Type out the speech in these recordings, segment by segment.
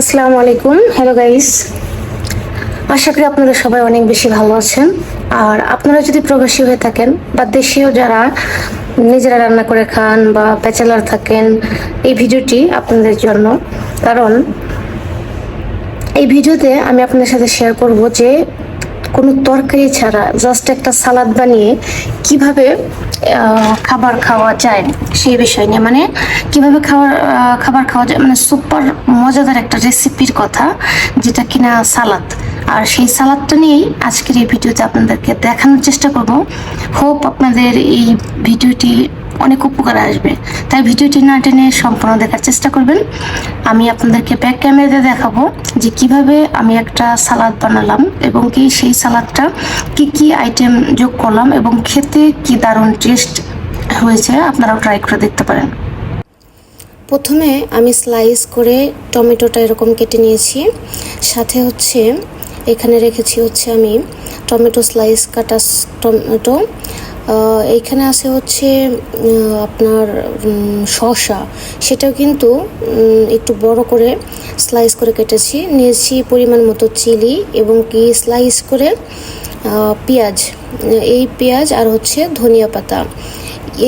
আসসালামু আলাইকুম। Hello guys আশা করি আপনারা সবাই অনেক বেশি ভালো আছেন। আর আপনারা যদি প্রবাসী হয়ে থাকেন বা দেশীয় যারা নিজেরা রান্না করে খান বা ব্যাচেলার থাকেন, এই ভিডিওটি আপনাদের জন্য, কারণ এই ভিডিওতে আমি আপনাদের সাথে শেয়ার করব যে কোনো তরকারি ছাড়া জাস্ট একটা সালাদ বানিয়ে কীভাবে খাবার খাওয়া যায় সেই বিষয় নিয়ে মানে কীভাবে খাবার খাবার খাওয়া যায় মানে সুপার মজাদার একটা রেসিপির কথা, যেটা কিনা সালাদ। আর সেই সালাদটা নিয়েই আজকের এই ভিডিওতে আপনাদেরকে দেখানোর চেষ্টা করব। হোপ আপনাদের এই ভিডিওটি অনেক উপকার আসবে। তাই ভিডিওটি না টেনে সম্পূর্ণ দেখার চেষ্টা করবেন। আমি আপনাদেরকে ব্যাক ক্যামেরাতে দেখাবো যে কীভাবে আমি একটা সালাদ বানালাম এবং কি সেই সালাদটা কি কি আইটেম যোগ করলাম এবং খেতে কি দারুণ টেস্ট হয়েছে আপনারাও ট্রাই করে দেখতে পারেন। প্রথমে আমি স্লাইস করে টমেটোটা এরকম কেটে নিয়েছি। সাথে হচ্ছে এখানে রেখেছি হচ্ছে আমি টমেটো স্লাইস কাটা টমেটো এইখানে আছে হচ্ছে আপনার শসা। সেটাও কিন্তু একটু বড় করে স্লাইস করে কেটেছি। নিয়েছি পরিমাণ মতো চিলি এবং কি স্লাইস করে পেঁয়াজ। এই পেঁয়াজ আর হচ্ছে ধনিয়া পাতা।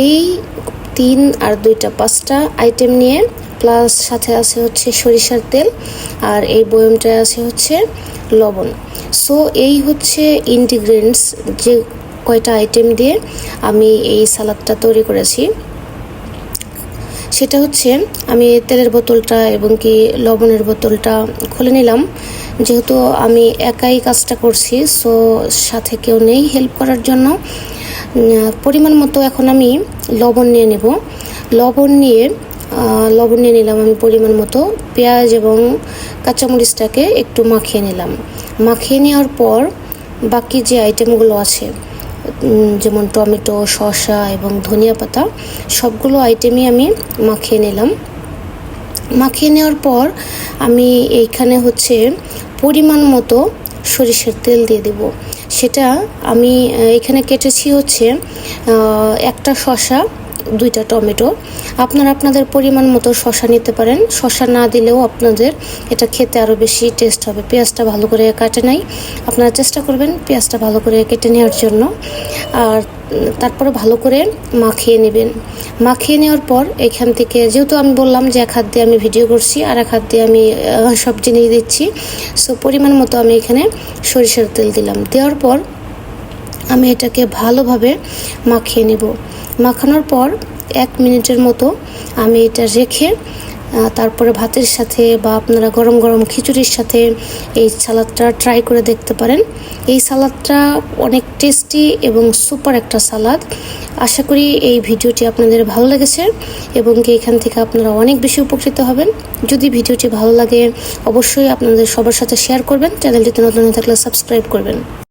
এই তিন আর দুইটা পাঁচটা আইটেম নিয়ে প্লাস সাথে আছে হচ্ছে সরিষার তেল আর এই বয়মটায় আছে হচ্ছে লবণ। সো এই হচ্ছে ইনগ্রিডিয়েন্টস যে কয়টা আইটেম দিয়ে আমি এই সালাদটা তৈরি করেছি। সেটা হচ্ছে, আমি তেলের বোতলটা এবং কি লবণের বোতলটা খুলে নিলাম। যেহেতু আমি একাই কাজটা করছি সো সাথে কেউ নেই হেল্প করার জন্য। পরিমাণ মতো এখন আমি লবণ নিয়ে নেব। লবণ নিয়ে লবণ নিয়ে নিলাম আমি পরিমাণ মতো। পেঁয়াজ এবং কাঁচামরিচটাকে একটু মাখিয়ে নিলাম। মাখিয়ে নেওয়ার পর বাকি যে আইটেমগুলো আছে যেমন টমেটো, শসা এবং ধনিয়া পাতা, সবগুলো আইটেমই আমি মাখিয়ে নিলাম। মাখিয়ে নেওয়ার পর আমি এইখানে হচ্ছে পরিমাণ মতো সরিষার তেল দিয়ে দেব। সেটা আমি এখানে কেটেছি হচ্ছে একটা শসা দুইটা টমেটো। আপনারা আপনাদের পরিমাণ মতো শসা নিতে পারেন। শসা না দিলেও আপনাদের এটা খেতে আরও বেশি টেস্ট হবে। পেঁয়াজটা ভালো করে কাটে নাই। আপনারা চেষ্টা করবেন পেঁয়াজটা ভালো করে কেটে নেওয়ার জন্য। আর তারপরে ভালো করে মাখিয়ে নেবেন। মাখিয়ে নেওয়ার পর এখান থেকে যেহেতু আমি বললাম যে এক হাত দিয়ে আমি ভিডিও করছি আর এক হাত দিয়ে আমি আহ, সব জিনিস দিচ্ছি। সো পরিমাণ মতো আমি এখানে সরিষার তেল দিলাম। দেওয়ার পর আমি এটাকে ভালোভাবে মাখিয়ে নেব। মাখানোর পর এক মিনিটের মতো আমি এটা রেখে তারপরে ভাতের সাথে বা আপনারা গরম গরম খিচুড়ির সাথে এই সালাদটা ট্রাই করে দেখতে পারেন। এই সালাদটা অনেক টেস্টি এবং সুপার একটা সালাদ। আশা করি এই ভিডিওটি আপনাদের ভালো লেগেছে এবং কি এখান থেকে আপনারা অনেক বেশি উপকৃত হবেন। যদি ভিডিওটি ভালো লাগে, অবশ্যই আপনাদের সবার সাথে শেয়ার করবেন। চ্যানেলটিতে নতুন হয়ে থাকলে সাবস্ক্রাইব করবেন।